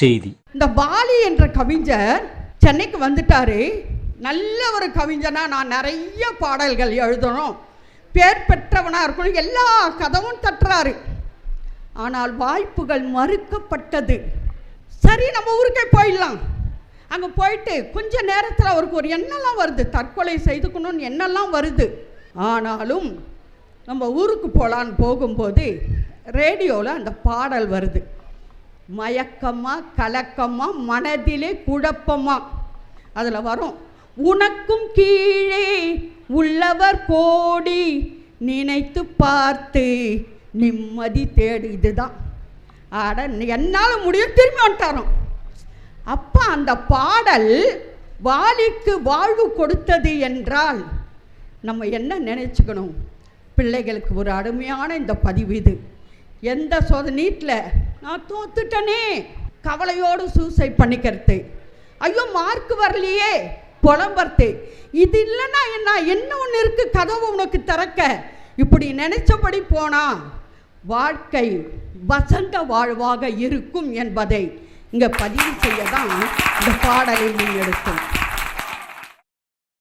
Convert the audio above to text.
செய்தி. இந்த பாலி என்ற கவிஞர் சென்னைக்கு வந்துட்டாரு. நல்ல ஒரு கவிஞனா நான் நிறைய பாடல்கள் எழுதணும். பேர் பெற்றவனாக இருக்கணும். எல்லா கதவும் தட்டுறாரு. ஆனால் வாய்ப்புகள் மறுக்கப்பட்டது. சரி நம்ம ஊருக்கே போயிடலாம். அங்கே போயிட்டு கொஞ்ச நேரத்தில் அவருக்கு ஒரு எண்ணெல்லாம் வருது. தற்கொலை செய்துக்கணும்னு எண்ணெல்லாம் வருது. ஆனாலும் நம்ம ஊருக்கு போகலான்னு போகும்போது ரேடியோவில் அந்த பாடல் வருது. மயக்கமா கலக்கமா மனதிலே குழப்பமா. அதில் வரும் உனக்கும் கீழே உள்ளவர் கோடி நினைத்து பார்த்து நிம்மதி தேடு. இதுதான். ஆட என்னால் முடியும் திரும்பி வந்துட்டாரோ அப்போ அந்த பாடல் வாலிக்கு வாழ்வு கொடுத்தது என்றால் நம்ம என்ன நினச்சிக்கணும்? பிள்ளைகளுக்கு ஒரு அருமையான இந்த பதிவு இது. எந்த சொத நீட்டில் நான் தோத்துட்டனே. கவலையோடு சூசைட் பண்ணிக்கிறது. ஐயோ மார்க் வரலையே. புலம்புறது இது இல்லைன்னா என்ன? என்ன ஒன்று இருக்குது கதவு உனக்கு திறக்க. இப்படி நினைச்சபடி போனா வாழ்க்கை வசந்த வாழ்வாக இருக்கும் என்பதை இங்கே பதிவு செய்ய தான் இந்த பாடலை முன்னெடுத்தோம்